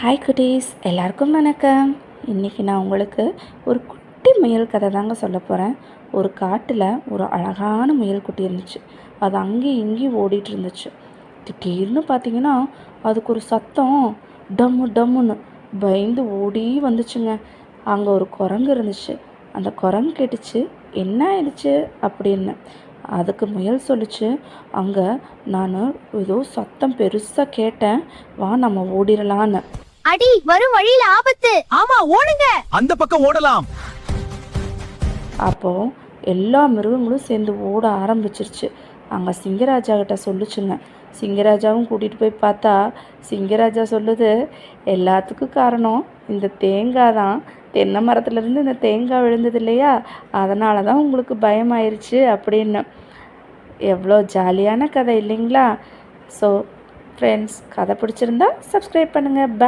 Hi குட்டீஸ் எல்லாருக்கும் வணக்கம். இன்றைக்கி நான் உங்களுக்கு ஒரு குட்டி முயல் கதை தாங்க சொல்ல போகிறேன் ஒரு காட்டில் ஒரு அழகான முயல் குட்டி இருந்துச்சு. அது அங்கேயும் இங்கேயும் ஓடிட்டு இருந்துச்சு. திடீர்னு பார்த்தீங்கன்னா அதுக்கு ஒரு சத்தம் டம்மு டம்முன்னு பயந்து ஓடி வந்துச்சுங்க. அங்கே ஒரு குரங்கு இருந்துச்சு. அந்த குரங்கு கேட்டுச்சு என்ன ஆயிடுச்சு? அப்படின்னு. அதுக்கு முயல் சொல்லுச்சு அங்கே நான் ஏதோ சத்தம் பெருசாக கேட்டேன். வா நம்ம ஓடிடலான்னு அடி வரும் வழியில ஆபத்து. ஆமா ஓடுங்க. அந்த பக்கம் ஓடலாம். அப்போது எல்லா மிருகங்களும் சேர்ந்து ஓட ஆரம்பிச்சிருச்சு. அங்கே சிங்கராஜா கிட்ட சொல்லுச்சுங்க. சிங்கராஜாவும் கூட்டிகிட்டு போய் பார்த்தா சிங்கராஜா சொல்லுது எல்லாத்துக்கும் காரணம் இந்த தேங்காய் தான். தென்னை மரத்துலேருந்து இந்த தேங்காய் விழுந்தது இல்லையா? அதனால தான் உங்களுக்கு பயமாயிருச்சு அப்படின்னு. எவ்வளோ ஜாலியான கதை இல்லைங்களா? ஸோ ஃப்ரெண்ட்ஸ் கதை பிடிச்சிருந்தா சப்ஸ்கிரைப் பண்ணுங்கள் பை